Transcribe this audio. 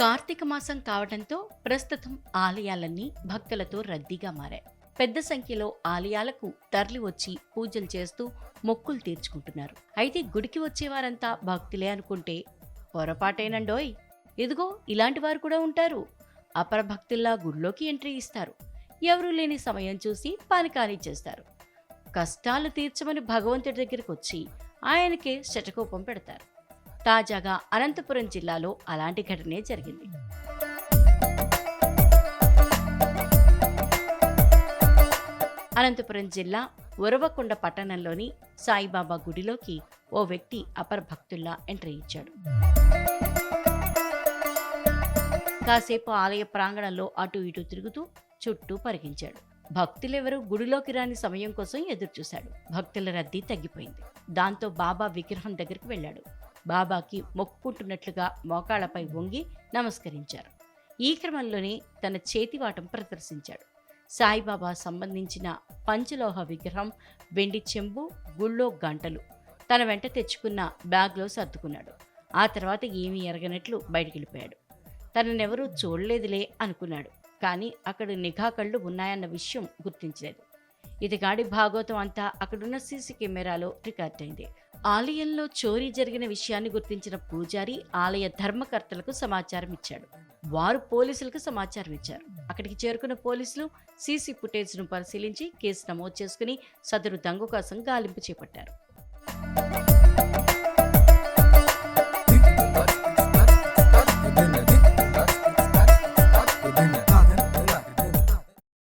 కార్తీక మాసం కావడంతో ప్రస్తుతం ఆలయాలన్నీ భక్తులతో రద్దీగా మారాయి. పెద్ద సంఖ్యలో ఆలయాలకు తరలి వచ్చి పూజలు చేస్తూ మొక్కులు తీర్చుకుంటున్నారు. అయితే గుడికి వచ్చేవారంతా భక్తులే అనుకుంటే పొరపాటేనండోయ్. ఇదిగో ఇలాంటి వారు కూడా ఉంటారు. అపర భక్తుల్లా గుడిలోకి ఎంట్రీ ఇస్తారు. ఎవరూ లేని సమయం చూసి పానికాని చేస్తారు. కష్టాలు తీర్చమని భగవంతుడి దగ్గరికి వచ్చి ఆయనకే శటకోపం పెడతారు. తాజాగా అనంతపురం జిల్లాలో అలాంటి ఘటనే జరిగింది. అనంతపురం జిల్లా ఉరవకొండ పట్టణంలోని సాయిబాబా గుడిలోకి ఓ వ్యక్తి అపర భక్తుల్లా ఎంట్రీ ఇచ్చాడు. కాసేపు ఆలయ ప్రాంగణంలో అటు ఇటు తిరుగుతూ చుట్టూ పరిగించాడు. భక్తులెవరూ గుడిలోకి రాని సమయం కోసం ఎదురుచూశాడు. భక్తుల రద్దీ తగ్గిపోయింది. దాంతో బాబా విగ్రహం దగ్గరికి వెళ్ళాడు. బాబాకి మొక్కుకుంటున్నట్లుగా మోకాళ్ళపై వంగి నమస్కరించారు. ఈ క్రమంలోనే తన చేతివాటం ప్రదర్శించాడు. సాయిబాబా సంబంధించిన పంచలోహ విగ్రహం వెండి చెంబు గుళ్ళో గంటలు తన వెంట తెచ్చుకున్న బ్యాగ్లో సర్దుకున్నాడు. ఆ తర్వాత ఏమీ ఎరగనట్లు బయటికి వెళ్ళిపోయాడు తననెవరూ చూడలేదులే అనుకున్నాడు. కానీ అక్కడ నిఘా కళ్ళు ఉన్నాయన్న విషయం గుర్తించలేదు. ఇతగాడి భాగవతం అంతా అక్కడున్న సీసీ కెమెరాలో రికార్డ్ అయింది ఆలయంలో చోరీ జరిగిన విషయాన్ని గుర్తించిన పూజారి ఆలయ ధర్మకర్తలకు సమాచారం ఇచ్చాడు. వారు పోలీసులకు సమాచారం ఇచ్చారు. అక్కడికి చేరుకున్న పోలీసులు సీసీ ఫుటేజ్ను పరిశీలించి కేసు నమోదు చేసుకుని సదరు దంగు కోసం గాలింపు చేపట్టారు.